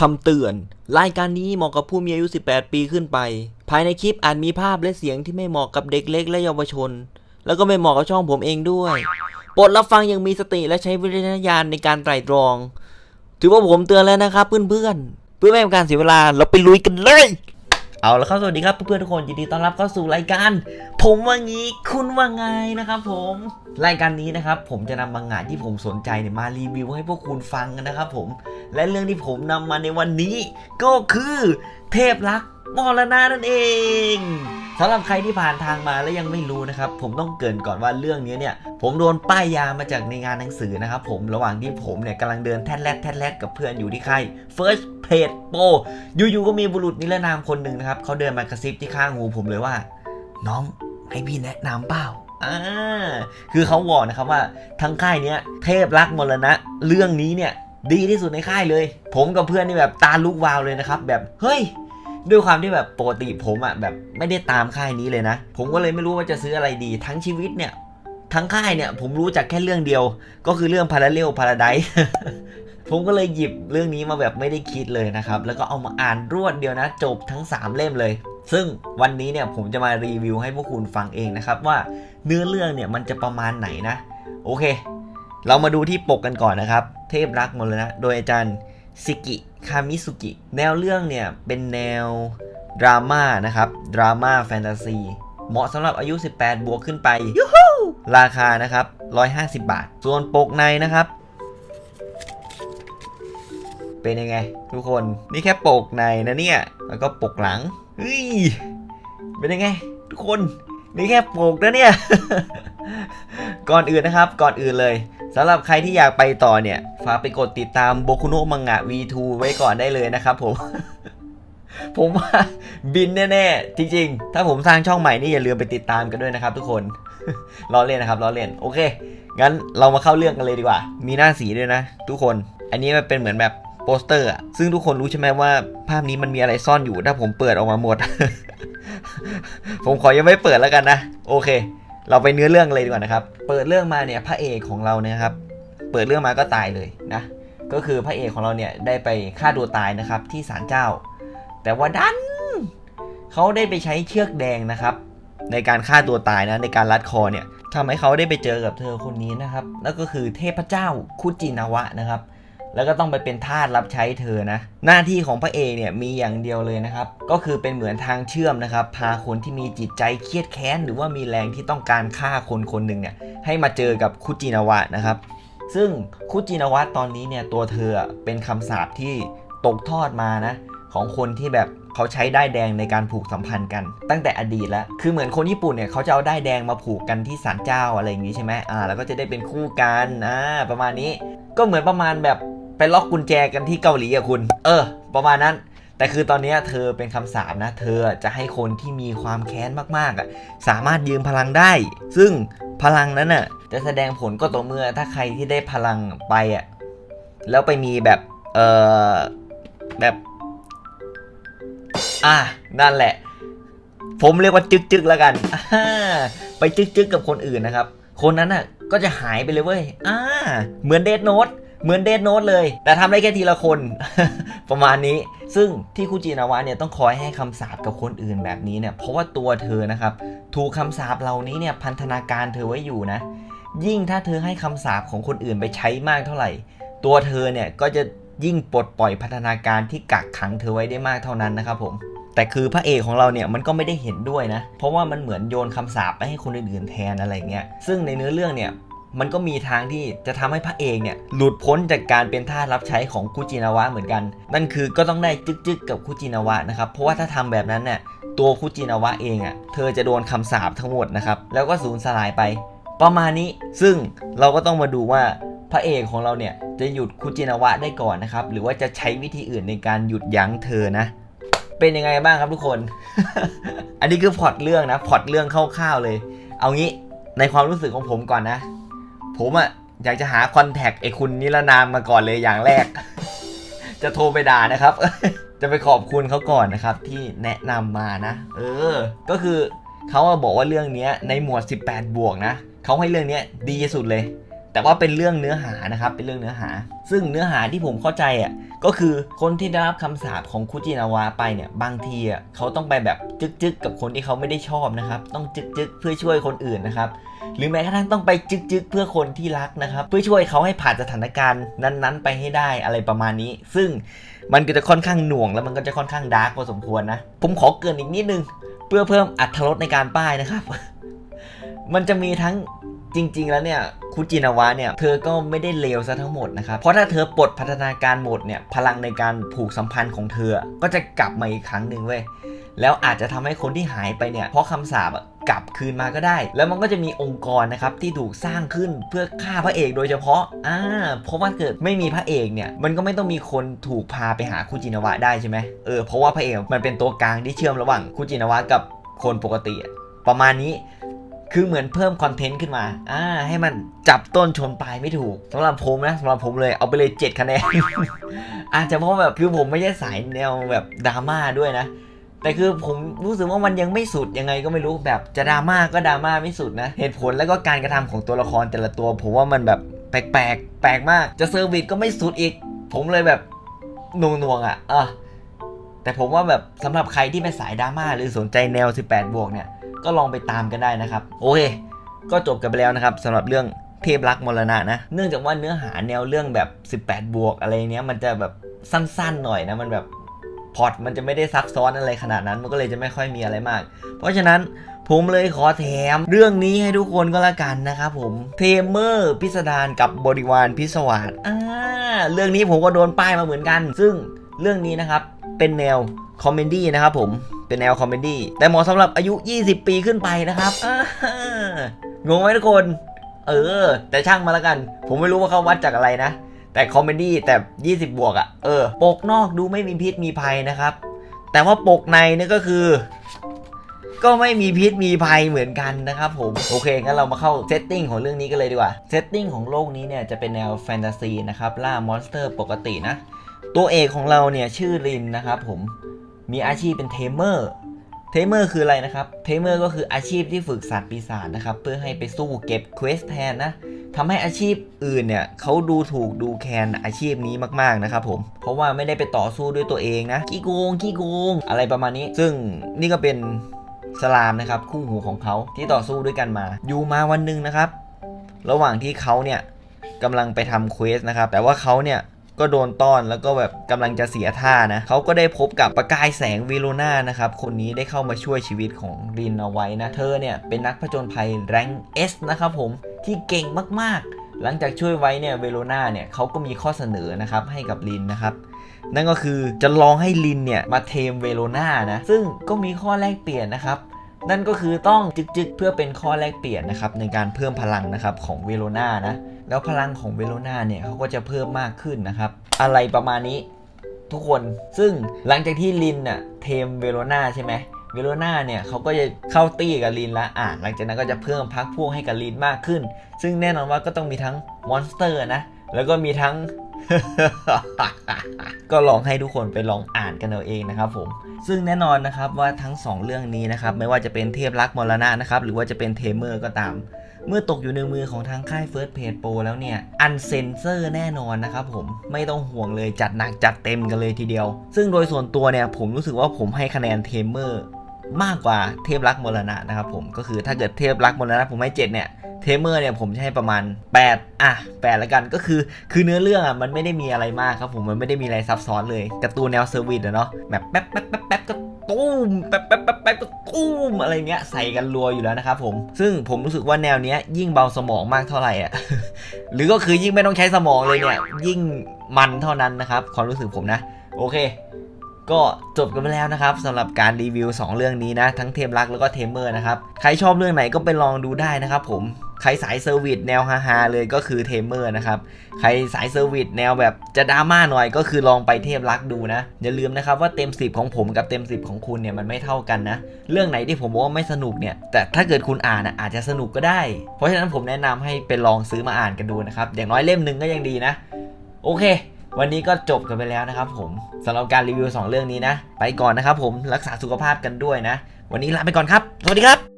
คำเตือน รายการนี้เหมาะกับผู้มีอายุ 18 ปีขึ้นไป ภายในคลิปอาจมีภาพและเสียงที่ไม่เหมาะกับเด็กเล็กและเยาวชน แล้วก็ไม่เหมาะกับช่องผมเองด้วยโปรดรับฟังอย่างมีสติและใช้วิจารณญาณในการไตร่ตรอง ถือว่าผมเตือนแล้วนะครับเพื่อนๆ เพื่อไม่ให้เป็นการเสียเวลาเราไปลุยกันเลย เอาละครับสวัสดีครับเพื่อนๆทุกคนยินดีต้อนรับเข้าสู่รายการ ผมว่างี้คุณว่าไงนะครับผมรายการนี้นะครับผมจะนำบางงานที่ผมสนใจเนี่ยมารีวิวให้พวกคุณฟังกันนะครับผม และเรื่องที่ผมนำมาในวันนี้ ก็คือเทพรักมรณะนั่นเองสำหรับใครที่ผ่านทางมาแล้วยังไม่รู้นะครับ ผมต้องเกรินก่อนว่าเรื่องนี้เนี่ย ผมโดนป้ายยามาจากในงานหนังสือนะครับผมระหว่างที่ผมเนี่ยกำลังเดินแทดแลดแทดแลดกับเพื่อนอยู่ที่ค่าย First Page Pro อยู่ๆก็มีบุรุษนิรนามคนหนึ่งนะครับเขาเดินมากระซิบที่ข้างหูผมเลยว่า น้องให้พี่แนะนำเปล่าอ่าคือเขาบอกนะครับว่าทั้งค่ายเนี้ยเทพรักมรณะเรื่องนี้เนี่ย ดีที่สุดในค่ายเลย ผมกับเพื่อนนี่แบบตาลุกวาวเลยนะครับ แบบเฮ้ย ด้วยความที่แบบปกติผมอะแบบไม่ได้ตามค่ายนี้เลยนะ ผมก็เลยไม่รู้ว่าจะซื้ออะไรดี ทั้งชีวิตเนี่ยทั้งค่ายเนี่ยผมรู้จักแค่เรื่องเดียว ก็คือเรื่อง Parallel Paradise ผมก็เลยหยิบเรื่องนี้มาแบบไม่ได้คิดเลยนะครับ แล้วก็เอามาอ่านรวดเดียวนะ จบทั้ง 3 เล่มเลย ซึ่งวันนี้เนี่ยผมจะมารีวิวให้พวกคุณฟังเองนะครับ ว่าเนื้อเรื่องเนี่ยมันจะประมาณไหนนะ โอเค เรามาดูที่ปกกันก่อนนะครับ เทพรักมดเลยนะโดยอาจารย์ซิกิคามิสุกิแนวเรื่องเนี่ยเป็นแนวดราม่านะครับดราม่าแฟนตาซีเหมาะสำหรับอายุ 18 บวกขึ้นไปยูฮูราคานะครับ 150 บาท ส่วนปกในนะครับ เป็นยังไง ทุกคนนี่แค่ปกในนะเนี่ย แล้วก็ปกหลังเฮ้ยเป็นยังไง ทุกคนนี่แค่ปกนะเนี่ย ก่อนอื่นนะครับ ก่อนอื่นเลย สำหรับใครที่อยากไปต่อเนี่ย ฝากไปกดติดตามโบคุโนะมังงะ V2 ไว้ก่อนได้เลยนะครับผม ผมว่าบินแน่ๆ จริงๆ ถ้าผมสร้างช่องใหม่นี่อย่าลืมไปติดตามกันด้วยนะครับทุกคนล้อเล่นนะครับล้อเล่น โอเค งั้นเรามาเข้าเรื่องกันเลยดีกว่า มีหน้าสีด้วยนะ ทุกคน อันนี้มันเป็นเหมือนแบบโปสเตอร์อะซึ่งทุกคนรู้ใช่ไหมว่าภาพนี้มันมีอะไรซ่อนอยู่ ถ้าผมเปิดออกมาหมด ผมขอยังไม่เปิดแล้วกันนะ โอเค เราไปเนื้อเรื่องเลยดีกว่านะครับ เปิดเรื่องมาเนี่ยพระเอกของเราเนี่ยครับ เปิดเรื่องมาก็ตายเลยนะ ก็คือพระเอกของเราเนี่ยได้ไปฆ่าตัวตายนะครับที่ศาลเจ้า แต่ว่าดันเขาได้ไปใช้เชือกแดงนะครับ ในการฆ่าตัวตายนะในการรัดคอเนี่ยทำให้เขาได้ไปเจอกับเธอคนนี้นะครับนั่นก็คือเทพเจ้าคุจินาวะนะครับ แล้วก็ต้องไปเป็นทาสรับใช้เธอนะ หน้าที่ของพระเอกเนี่ยมีอย่างเดียวเลยนะครับ ก็คือเป็นเหมือนทางเชื่อมนะครับ พาคนที่มีจิตใจเครียดแค้น หรือว่ามีแรงที่ต้องการฆ่าคนคนหนึ่งเนี่ยให้มาเจอกับคุจินาวะนะครับ ซึ่งคุจินาวะตอนนี้เนี่ยตัวเธอเป็นคำสาปที่ตกทอดมานะของคนที่แบบเขาใช้ได้แดงในการผูกสัมพันธ์กัน ตั้งแต่อดีตแล้ว คือเหมือนคนญี่ปุ่นเนี่ยเขาจะเอาได้แดงมาผูกกันที่ศาลเจ้าอะไรอย่างนี้ใช่ไหมอ่า แล้วก็จะได้เป็นคู่กัน อ่า ประมาณนี้ ก็เหมือนประมาณแบบ ไปล็อกกุญแจกันที่เกาหลีอะคุณ เออ ประมาณนั้น แต่คือตอนนี้เธอเป็นคำสาปนะ เธอจะให้คนที่มีความแค้นมากๆอะสามารถยืมพลังได้ ซึ่งพลังนั้นน่ะจะแสดงผลก็ต่อเมื่อถ้าใครที่ได้พลังไปอะแล้วไปมีแบบ เออแบบ อะนั่นแหละ ผมเรียกว่าจึกจึกๆแล้วกัน ไปจึกจึกๆกับคนอื่นนะครับ คนนั้นน่ะก็จะหายไปเลยเว้ย อ่า เหมือนเดทโน e เหมือนเดทโน e เลย แต่ทำได้แค่ทีละคน ประมาณนี้ ซึ่งที่คุจินาวะเนี่ยต้องคอยให้คำสาปกับคนอื่นแบบนี้เนี่ย เพราะว่าตัวเธอนะครับ ถูกคำสาปเหล่านี้เนี่ยพันธนาการเธอไว้อยู่นะ ยิ่งถ้าเธอให้คำสาปของคนอื่นไปใช้มากเท่าไหร่ ตัวเธอเนี่ยก็จะยิ่งปลดปล่อยพัฒนาการที่กักขังเธอไว้ได้มากเท่านั้นนะครับผมแต่คือพระเอกของเราเนี่ยมันก็ไม่ได้เห็นด้วยนะ เพราะว่ามันเหมือนโยนคำสาปไปให้คนอื่นๆแทนอะไรเงี้ยซึ่งในเนื้อเรื่องเนี่ย มันก็มีทางที่จะทำให้พระเอกเนี่ยหลุดพ้นจากการเป็นทาสรับใช้ของคุจินาวะเหมือนกัน นั่นคือก็ต้องได้จึกๆกับคุจินาวะนะครับ เพราะว่าถ้าทำแบบนั้นเนี่ยตัวคุจินาวะเองอะเธอจะโดนคำสาปทั้งหมดนะครับ แล้วก็สูญสลายไป ประมาณนี้ซึ่งเราก็ต้องมาดูว่าพระเอกของเราเนี่ยจะหยุดคุจินาวะได้ก่อนนะครับ หรือว่าจะใช้วิธีอื่นในการหยุดยั้งเธอนะ เป็นยังไงบ้างครับทุกคน อันนี้คือพอตเรื่องนะพอตเรื่องคร่าวๆเลย เอางี้ในความรู้สึกของผมก่อนนะ ผมอะอยากจะหาคอนแทคไอ้คุณนิรนามมาก่อนเลยอย่างแรก จะโทรไปด่านะครับ จะไปขอบคุณเขาก่อนนะครับ ที่แนะนำมานะ เออ ก็คือเขาบอกว่าเรื่องเนี้ยในหมวด 18 บวกนะเขาให้เรื่องเนี้ยดีที่สุดเลย แต่ว่าเป็นเรื่องเนื้อหานะครับ เป็นเรื่องเนื้อหา ซึ่งเนื้อหาที่ผมเข้าใจอะก็คือคนที่ได้รับคำสาปของคุจินาวะไปเนี่ย บางทีอะเขาต้องไปแบบจึกๆกับคนที่เขาไม่ได้ชอบนะครับ ต้องจึกๆเพื่อช่วยคนอื่นนะครับ หรือแม้กระทั่งต้องไปจึกๆ เพื่อคนที่รักนะครับ เพื่อช่วยเขาให้ผ่านสถานการณ์นั้นๆ ไปให้ได้อะไรประมาณนี้ ซึ่งมันก็จะค่อนข้างหน่วงแล้วมันก็จะค่อนข้างดาร์กพอสมควรนะ ผมขอเกินอีกนิดนึง เพื่อเพิ่มอัตรสในการป้ายนะครับ มันจะมีทั้งจริง ๆ แล้วเนี่ยคุจินาวะเนี่ยเธอก็ไม่ได้เลวซะทั้งหมดนะครับ เพราะถ้าเธอปลดพัฒนาการหมดเนี่ยพลังในการผูกสัมพันธ์ของเธอ ก็จะกลับมาอีกครั้งหนึ่งเว้ยแล้วอาจจะทำให้คนที่หายไปเนี่ยเพราะคำสาปอะ กลับคืนมาก็ได้ แล้วมันก็จะมีองค์กรนะครับที่ถูกสร้างขึ้นเพื่อฆ่าพระเอกโดยเฉพาะอ่าเพราะว่าเกิดไม่มีพระเอกเนี่ยมันก็ไม่ต้องมีคนถูกพาไปหาคุจินาวะได้ใช่ไหมเออเพราะว่าพระเอกมันเป็นตัวกลางที่เชื่อมระหว่างคุจินาวะกับคนปกติ ประมาณนี้คือเหมือนเพิ่มคอนเทนต์ขึ้นมา อ่า ให้มันจับต้นชนปลายไม่ถูกสำหรับผมนะสำหรับผมเลยเอาไปเลย 7 คะแนน อาจจะเพราะแบบคือผมไม่ใช่สายแนวแบบดราม่าด้วยนะ แต่คือผมรู้สึกว่ามันยังไม่สุดยังไงก็ไม่รู้แบบจะดราม่าก็ดราม่าไม่สุดนะ เหตุผลแล้วก็การกระทำของตัวละครแต่ละตัว ผมว่ามันแบบแปลกแปลกแปลกมาก จะเซอร์วิสก็ไม่สุดอีก ผมเลยแบบหน่วงอะอะแต่ผมว่าแบบสำหรับใครที่เป็นสายดราม่าหรือสนใจแนว 18 บวกเนี่ย ก็ลองไปตามกันได้นะครับ โอเค ก็จบกันไปแล้วนะครับสำหรับเรื่องเทพรักมรณะนะ เนื่องจากว่าเนื้อหาแนวเรื่องแบบ 18 บวกอะไรเนี้ยมันจะแบบสั้นๆหน่อยนะมันแบบ พอตมันจะไม่ได้ซับซ้อนอะไรขนาดนั้น มันก็เลยจะไม่ค่อยมีอะไรมาก เพราะฉะนั้นผมเลยขอแถมเรื่องนี้ให้ทุกคนก็แล้วกันนะครับผมเทมเมอร์พิสดารกับบริวารพิศวาสอ่าเรื่องนี้ผมก็โดนป้ายมาเหมือนกัน ซึ่งเรื่องนี้นะครับเป็นแนวคอมเมดี้นะครับผมเป็นแนวคอมเมดี้แต่เหมาะสำหรับอายุ 20 ปีขึ้นไปนะครับงงไหมทุกคน เออ แต่ช่างมาแล้วกัน ผมไม่รู้ว่าเขาวัดจากอะไรนะ แต่คอมเมดี้แต่ 20 บวกอะ่ะ เออ ปกนอกดูไม่มีพิษมีภัยนะครับ แต่ว่าปกในนี่ก็คือ ก็ไม่มีพิษมีภัยเหมือนกันนะครับผม โอเคงั้นเรามาเข้าเซตติ้งของเรื่องนี้กันเลยดีกว่า เซตติ้งของโลกนี้เนี่ยจะเป็นแนวแฟนตาซีนะครับล่ามอนสเตอร์ปกตินะ ตัวเอกของเราเนี่ยชื่อรินนะครับผม มีอาชีพเป็นเทมเมอร์ เทมเมอร์คืออะไรนะครับ เทมเมอร์ก็คืออาชีพที่ฝึกสัตว์ปีศาจนะครับ เพื่อให้ไปสู้เก็บเควสแทนนะทำให้อาชีพอื่นเนี่ยเขาดูถูกดูแคลนอาชีพนี้มากๆนะครับผม เพราะว่าไม่ได้ไปต่อสู้ด้วยตัวเองนะ ขี้โกง ขี้โกง อะไรประมาณนี้ ซึ่งนี่ก็เป็นสลามนะครับ คู่หูของเขาที่ต่อสู้ด้วยกันมา อยู่มาวันหนึ่งนะครับ ระหว่างที่เขาเนี่ยกำลังไปทำเควสนะครับ แต่ว่าเขาเนี่ย ก็โดนต้อนแล้วก็แบบกำลังจะเสียท่านะเขาก็ได้พบกับประกายแสงวิโลนานะครับคนนี้ได้เข้ามาช่วยชีวิตของรินเอาไว้นะเธอเนี่ยเป็นนักผจญภัยแรงเอสนะครับผมที่เก่งมากๆ หลังจากช่วยไว้เนี่ยเวโรนาเนี่ยเขาก็มีข้อเสนอนะครับให้กับลินนะครับนั่นก็คือจะลองให้ลินเนี่ยมาเทมเวโรนานะซึ่งก็มีข้อแลกเปลี่ยนนะครับนั่นก็คือต้องจึกๆ เพื่อเป็นข้อแลกเปลี่ยนนะครับในการเพิ่มพลังนะครับของเวโรนานะ แล้วพลังของเวโรนาเนี่ยเขาก็จะเพิ่มมากขึ้นนะครับ อะไรประมาณนี้ทุกคนซึ่งหลังจากที่ลินน่ะเทมเวโรนาใช่ไหมเวโรนาเนี่ยเขาก็จะเข้าตี้กับลินละอะหลังจากนั้นก็จะเพิ่มพักพวกให้กับลินมากขึ้น ซึ่งแน่นอนว่าก็ต้องมีทั้งมอนสเตอร์นะแล้วก็มีทั้ง ก็ลองให้ทุกคนไปลองอ่านกันเอาเองนะครับผมซึ่งแน่นอนนะครับว่าทั้ง 2 เรื่องนี้นะครับไม่ว่าจะเป็นเทพรักมรณะนะครับหรือว่าจะเป็นเทมเมอร์ก็ตาม เมื่อตกอยู่ในมือของทางค่าย First Page Pro แล้วเนี่ย อันเซนเซอร์แน่นอนนะครับผม ไม่ต้องห่วงเลยจัดหนักจัดเต็มกันเลยทีเดียว ซึ่งโดยส่วนตัวเนี่ยผมรู้สึกว่าผมให้คะแนนเทมเมอร์มากกว่าเทพรักมรณะนะครับผม ก็คือถ้าเกิดเทพรักมรณะผมให้7เนี่ยเทมเมอร์เนี่ยผมจะให้ประมาณ 8 อะ 8 แล้วกันก็คือคือเนื้อเรื่องอะมันไม่ได้มีอะไรมากครับผมมันไม่ได้มีอะไรซับซ้อนเลยการ์ตูนแนวเซอร์วิสอะเนาะแบบแป๊บแป๊บแป๊บ มแป๊บแป๊บแป๊บแป๊บก็ตุ้มอะไรเงี้ยใส่กันรัวอยู่แล้วนะครับผม ซึ่งผมรู้สึกว่าแนวเนี้ยยิ่งเบาสมองมากเท่าไหร่อะ หรือก็คือยิ่งไม่ต้องใช้สมองเลยเนี่ย ยิ่งมันเท่านั้นนะครับความรู้สึกผมนะ โอเค ก็จบกันไปแล้วนะครับสำหรับการรีวิว 2 เรื่องนี้นะ ทั้งเทมรักแล้วก็เทมเมอร์นะครับ ใครชอบเรื่องไหนก็ไปลองดูได้นะครับผม ใครสายเซอร์วิสแนวฮาๆเลยก็คือเทมเมอร์นะครับ ใครสายเซอร์วิสแนวแบบจะดราม่าหน่อยก็คือลองไปเทพรักดูนะ อย่าลืมนะครับว่าเต็ม 10 ของผมกับเต็ม 10 ของคุณเนี่ยมันไม่เท่ากันนะ เรื่องไหนที่ผมว่าไม่สนุกเนี่ย แต่ถ้าเกิดคุณอ่านอาจจะสนุกก็ได้ เพราะฉะนั้นผมแนะนำให้ไปลองซื้อมาอ่านกันดูนะครับ อย่างน้อยเล่มหนึ่งก็ยังดีนะ โอเค วันนี้ก็จบกันไปแล้วนะครับผมสำหรับการรีวิว 2 เรื่องนี้นะ ไปก่อนนะครับผมรักษาสุขภาพกันด้วยนะ วันนี้ลาไปก่อนครับ สวัสดีครับ